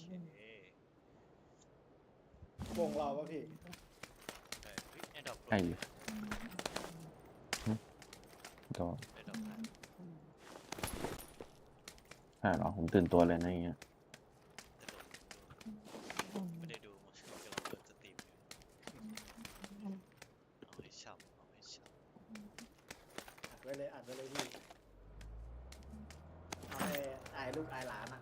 เควงเราปะพี่เออเฮ้ยแอดดอปใช่อยู่หึโดนแอดดอปหายใช่เหรอผมตื่นตัวเลยนะอย่างเงี้ยไม่ได้ดูมันกำลังเปิดสตรีมอยู่เอาให้ช่ำเอาให้ช่อัดไว้เลยอัดไว้เลยพี่เอาให้อายลูกอายหลานอะ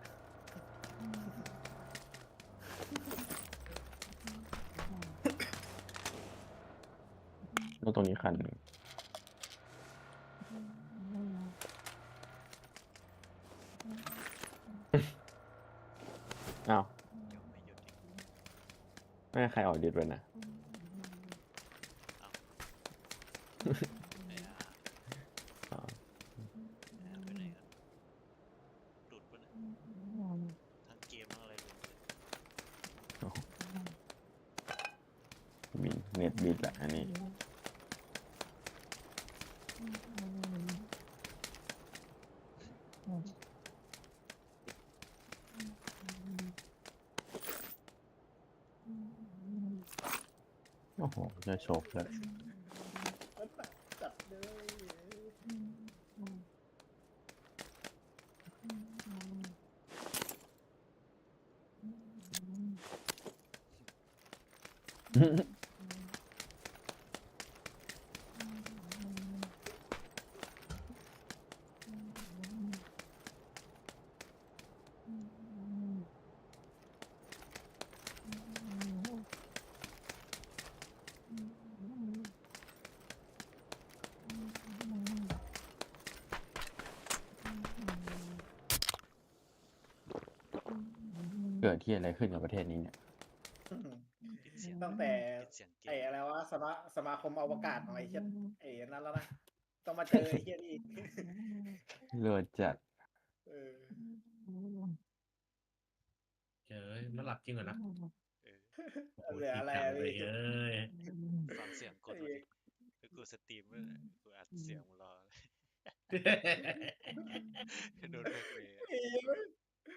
รถ ตรงนี้คันหนึ่งอ้าวำยังไม่หยุดอีกไม่ให้ใครออกดิดไปนะไอ้อาอ๋อไอ้อาไปไหนกันหลุดปะเนี่ยทั้งเกมทั้งอะไรหลุดเลยมีเน็ตบิดแหละอันนี้ โอ้โหจะโชกเลยมั เลยเกิดที่อะไรขึ้นกับประเทศนี้เนี่ยปิดเสียงตั้งแต่ปิดเสียงเกไอ้มอะไรวะสมาสมาคมอวกาศของไอ้เช่นไอ้นั่นแล้วนะต้องมาเจอไอ้เฮียนี่เลือดจัดเออเอ้ยมันหลับจริงเหรอนะเออโอ้โหเหลืออะไรติดอะขัดเลยพี่เอ้ยฟังเสียงกดมาดิคือกูสตรีมด้วยนะกูอัดเสียงมึงรอโดนพวกเลยอะไอ้เหี้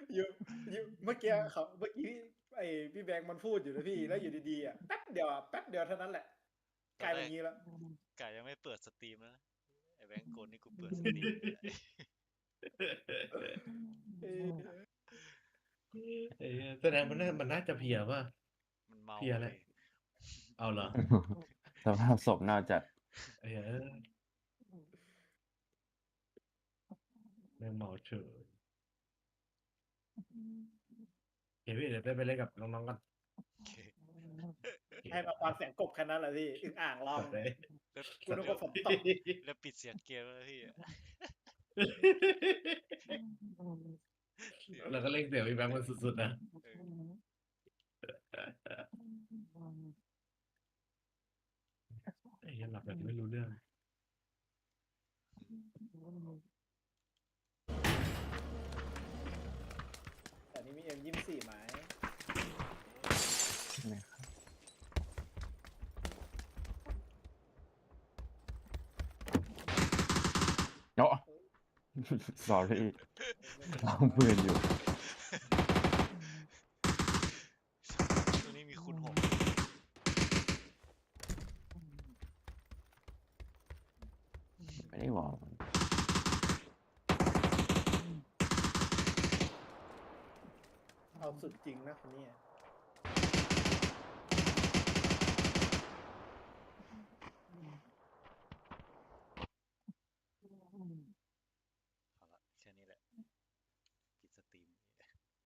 ยอยู่อยู่เมื่อกี้เขาเมื่อกี้ไอ้พี่แบงค์มันพูดอยู่นะพี่แล้วอยู่ดีๆอะแป๊บเดียวอะแป๊บเดียวเท่านั้นแหละกลายเป็นอย่างนี้แล้วกายยังไม่เปิดสตรีมนะไอ้แบงค์โกนนี่กูเปิดสตรีมเลยเออเอ้ยแสดงมันน่ามันน่าจะเพลียป่ะมันเมาเพี้ยแล้วเลยเอาเหรอสภาพศพน่าจัดเอ้ยเอ้ยแม่งเมาเฉย เฮ้ยพี่เดี๋ยวไปไปเล่นกับน้องๆกันโอเคให้มาฟังเสียงกบแค่นั้นแหละพี่อึ่งอ่างร้องเลยแล้วกูนึกว่าฝนตกแล้วปิดเสียงเกมแล้วพี่อะแล้วก็เล่นเสียงพี่แบงค์มันสุดๆนะเออไอ้เหี้ยหลับแบบไม่รู้เรื่อง แต่นี่มีเอ็มยี่สี่ไหม โอ้ sorry เอาปืนอยู่ตัวนี้มีคุณหกไม่ได้บอกเอาสุดจริงนะคนนี้อะ